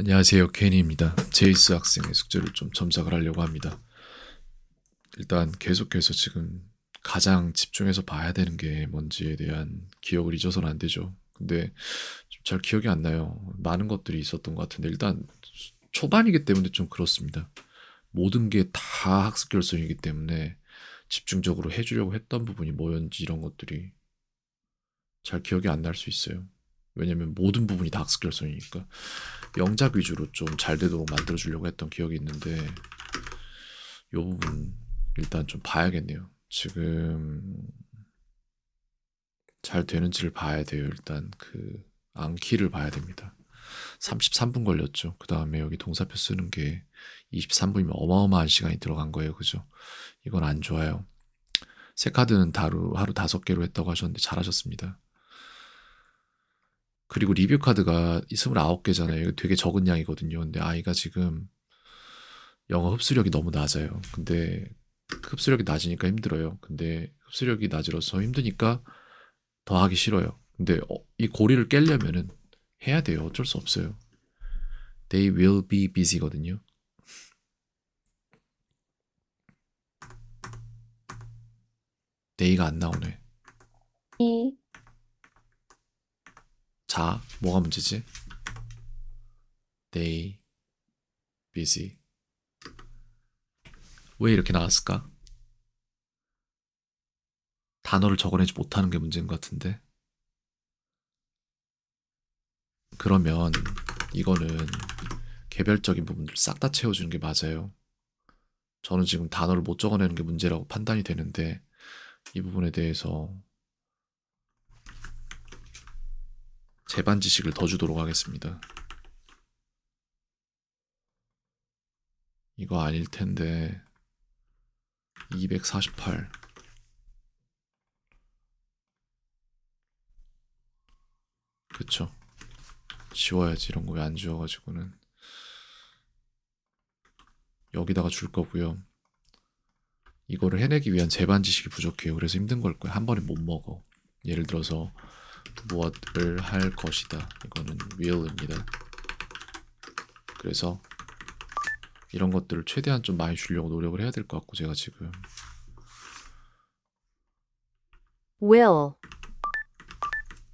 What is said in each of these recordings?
안녕하세요. 케니입니다. 제이스 학생의 숙제를 좀 첨삭을 하려고 합니다. 일단 계속해서 지금 가장 집중해서 봐야 되는 게 뭔지에 대한 기억을 잊어서는 안 되죠. 근데 좀잘 기억이 안 나요. 많은 것들이 있었던 것 같은데 일단 초반이기 때문에 좀 그렇습니다. 모든 게 다 학습 결손이기 때문에 집중적으로 해주려고 했던 부분이 뭐였는지 이런 것들이 잘 기억이 안 날 수 있어요. 왜냐면 모든 부분이 다 학습 결손이니까 영작 위주로 좀 잘 되도록 만들어 주려고 했던 기억이 있는데 이 부분 일단 좀 봐야겠네요. 지금 잘 되는지를 봐야 돼요. 일단 그 암키를 봐야 됩니다. 33분 걸렸죠. 그 다음에 여기 동사표 쓰는 게 23분이면 어마어마한 시간이 들어간 거예요. 그죠? 이건 안 좋아요. 새 카드는 하루 다섯 개로 했다고 하셨는데 잘하셨습니다. 그리고 리뷰 카드가 29개잖아요. 이거 되게 적은 양이거든요. 근데 아이가 지금 영어 흡수력이 너무 낮아요. 근데 흡수력이 낮으니까 힘들어요. 근데 흡수력이 낮으로서 힘드니까 더 하기 싫어요. 근데 어, 이 고리를 깨려면은 해야 돼요. 어쩔 수 없어요. They will be busy거든요. they가 안 나오네. 이 자, 뭐가 문제지? They busy. 왜 이렇게 나왔을까? 단어를 적어내지 못하는 게 문제인 것 같은데. 그러면 이거는 개별적인 부분들 싹 다 채워주는 게 맞아요. 저는 지금 단어를 못 적어내는 게 문제라고 판단이 되는데 이 부분에 대해서 제반 지식을 더 주도록 하겠습니다. 이거 아닐 텐데 248 그쵸. 지워야지 이런 거 왜 안 지워가지고는. 여기다가 줄 거고요. 이거를 해내기 위한 제반 지식이 부족해요. 그래서 힘든 걸 거예요. 한 번에 못 먹어. 예를 들어서 무엇을 할 것이다. 이거는 will입니다. 그래서 이런 것들을 최대한 좀 많이 주려고 노력을 해야 될 것 같고 제가 지금. Will.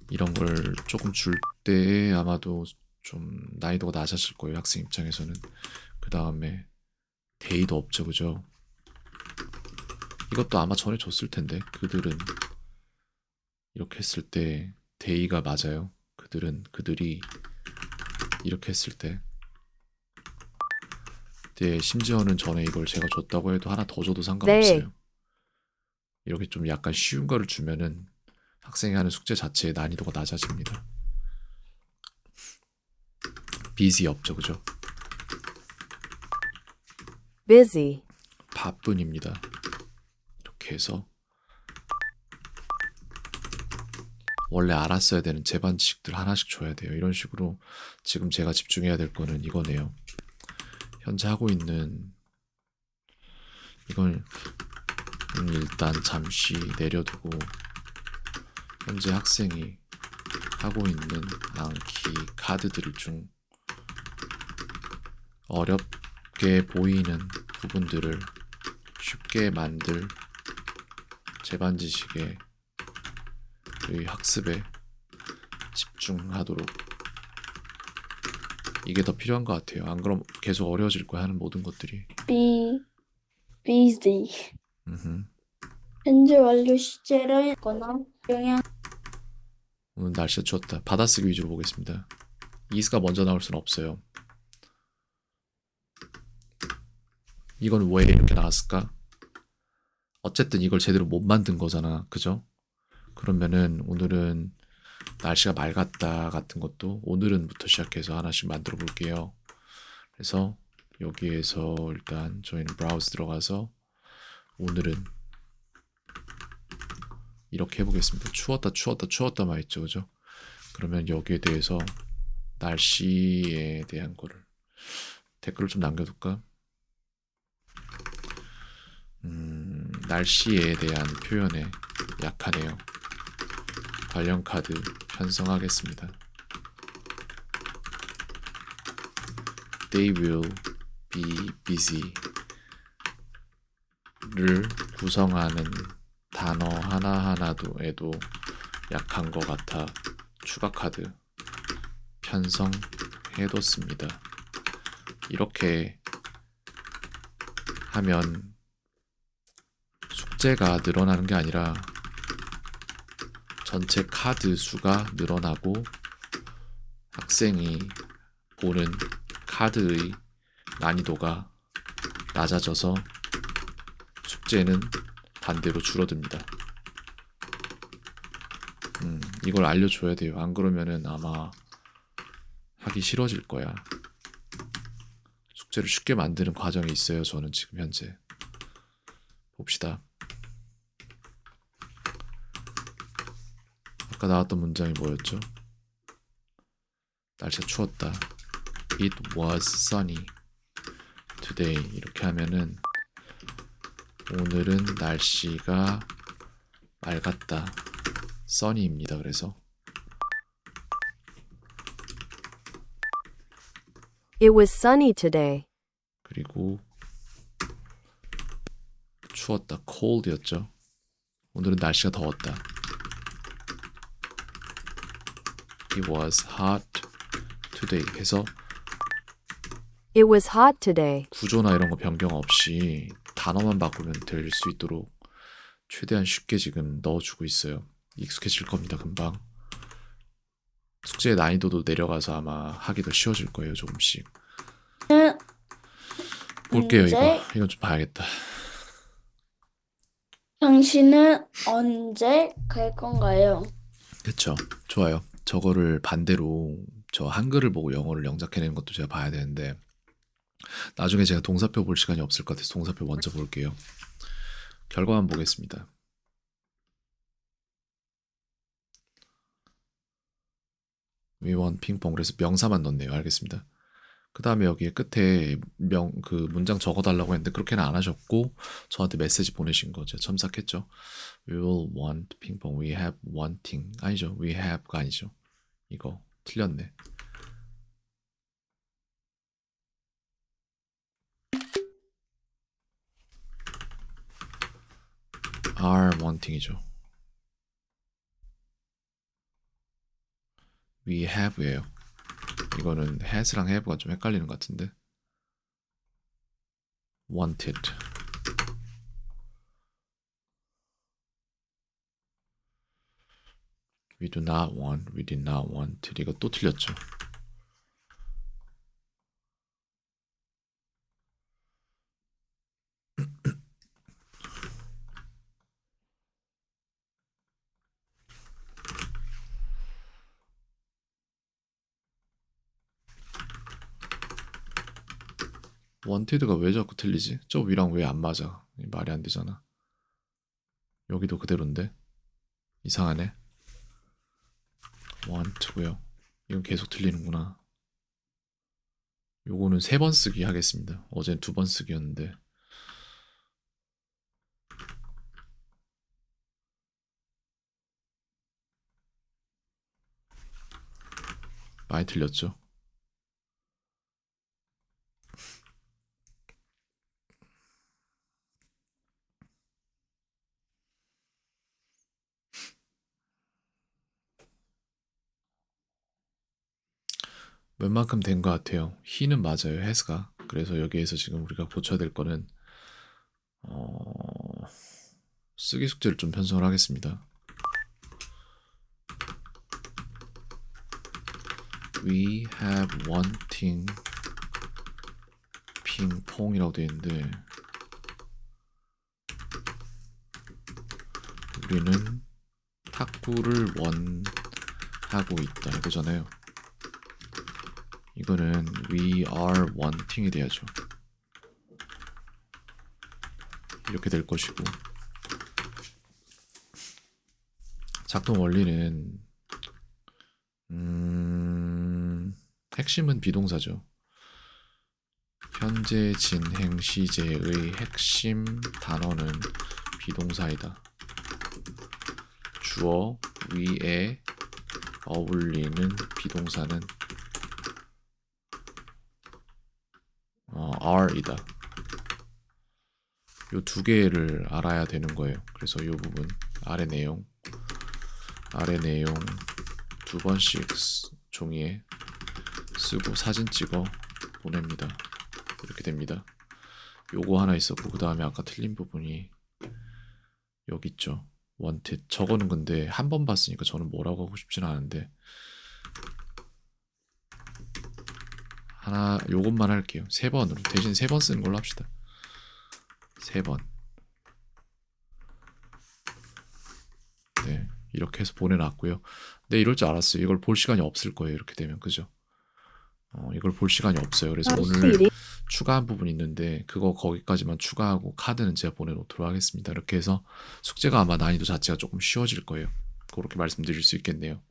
이런 걸 조금 줄때 아마도 좀 난이도가 낮아질 거예요 학생 입장에서는. 그 다음에 데이도 없죠 그죠? 이것도 아마 전에 줬을 텐데 그들은 이렇게 했을 때 데이가 맞아요 그들은 그들이 이렇게 했을 때 네, 심지어는 전에 이걸 제가 줬다고 해도 하나 더 줘도 상관없어요 네. 이렇게 좀 약간 쉬운 거를 주면은 학생이 하는 숙제 자체의 난이도가 낮아집니다. busy 없죠, 그죠? busy 바쁜입니다. 이렇게 해서 원래 알았어야 되는 제반 지식들 하나씩 줘야 돼요. 이런 식으로 지금 제가 집중해야 될 거는 이거네요. 현재 하고 있는 이걸 음, 일단 잠시 내려두고 현재 학생이 하고 있는 암기 카드들 중 어렵게 보이는 부분들을 쉽게 만들 제반 지식의 이 학습에 집중하도록 이게 더 필요한 것 같아요. 안 그럼 계속 어려워질 거야 하는 모든 것들이. be busy. 음흠. 현재 완료 시제를 했거나 영향 오늘 날씨가 추웠다. 받아쓰기 위주로 보겠습니다. 이스가 먼저 나올 수는 없어요. 이건 왜 이렇게 나왔을까? 어쨌든 이걸 제대로 못 만든 거잖아. 그죠? 그러면은 오늘은 날씨가 맑았다 같은 것도 오늘은부터 시작해서 하나씩 만들어 볼게요. 그래서 여기에서 일단 저희는 브라우스 들어가서 오늘은 이렇게 해보겠습니다. 추웠다, 추웠다, 추웠다만 있죠, 그죠? 그러면 여기에 대해서 날씨에 대한 거를 댓글을 좀 남겨둘까? 음, 날씨에 대한 표현에 약하네요. 관련 카드 편성하겠습니다. they will be busy 를 구성하는 단어 하나하나도에도 약한 것 같아 추가 카드 편성해뒀습니다. 이렇게 하면 숙제가 늘어나는 게 아니라 전체 카드 수가 늘어나고 학생이 보는 카드의 난이도가 낮아져서 숙제는 반대로 줄어듭니다. 음, 이걸 알려줘야 돼요. 안 그러면은 아마 하기 싫어질 거야. 숙제를 쉽게 만드는 과정이 있어요. 저는 지금 현재. 봅시다. 아까 나왔던 문장이 뭐였죠? 날씨가 추웠다. It was sunny today. 이렇게 하면은 오늘은 날씨가 맑았다. sunny입니다. 그래서 It was sunny today. 그리고 추웠다. cold였죠. 오늘은 날씨가 더웠다. It was hot today. 해서 It was hot today. 구조나 이런 거 변경 없이 단어만 바꾸면 될 수 있도록 최대한 쉽게 지금 넣어주고 있어요. 익숙해질 겁니다, 금방. 숙제의 난이도도 내려가서 아마 하기 더 쉬워질 거예요, 조금씩. 는 볼게요, 이거. 이건 좀 봐야겠다. 당신은 언제 갈 건가요? 그쵸. 좋아요. 저거를 반대로 저 한글을 보고 영어를 영작해내는 것도 제가 봐야 되는데 나중에 제가 동사표 볼 시간이 없을 것 같아서 동사표 먼저 볼게요. 결과만 보겠습니다. 위원 핑퐁 그래서 명사만 넣네요. 알겠습니다. 그 다음에 여기에 끝에 명 그 문장 적어달라고 했는데 그렇게는 안 하셨고 저한테 메시지 보내신 거 제가 첨삭했죠. We will want 핑퐁. We have wanting 아니죠. We have가 아니죠. 이거 틀렸네. are wanting이죠. We have예요. 이거는 has랑 have가 좀 헷갈리는 것 같은데. wanted. We do not want, we did not want. 이거 또 틀렸죠. 원티드가 왜 자꾸 틀리지? 저 위랑 왜 안 맞아? 말이 안 되잖아. 여기도 그대로인데 이상하네. Want고요. 이건 계속 틀리는구나. 요거는 세 번 쓰기 하겠습니다. 어젠 두 번 쓰기였는데. 많이 틀렸죠? 웬만큼 된 것 같아요. 히는 맞아요. 해스가. 그래서 여기에서 지금 우리가 고쳐야 될 거는 어... 쓰기 숙제를 좀 편성을 하겠습니다. We have wanting 핑퐁이라고 되어 있는데 우리는 탁구를 원하고 있다 이거잖아요. 이거는 we are wanting이 돼야죠. 이렇게 될 것이고 작동 원리는 음, 핵심은 비동사죠. 현재 진행 시제의 핵심 단어는 비동사이다. 주어 위에 어울리는 비동사는 어, are이다. 요 두 개를 알아야 되는 거예요. 그래서 요 부분 아래 내용 아래 내용 두 번씩 쓰- 종이에 쓰고 사진 찍어 보냅니다. 이렇게 됩니다. 요거 하나 있었고 그 다음에 아까 틀린 부분이 여기 있죠. 원텟 저거는 근데 한 번 봤으니까 저는 뭐라고 하고 싶지는 않은데 하나 요것만 할게요. 세 번으로 대신 세 번 쓰는 걸로 합시다. 세 번. 네 이렇게 해서 보내놨고요. 네 이럴 줄 알았어요. 이걸 볼 시간이 없을 거예요. 이렇게 되면 그죠? 어, 이걸 볼 시간이 없어요. 그래서 오늘 추가한 부분이 있는데 그거 거기까지만 추가하고 카드는 제가 보내놓도록 하겠습니다. 이렇게 해서 숙제가 아마 난이도 자체가 조금 쉬워질 거예요. 그렇게 말씀드릴 수 있겠네요.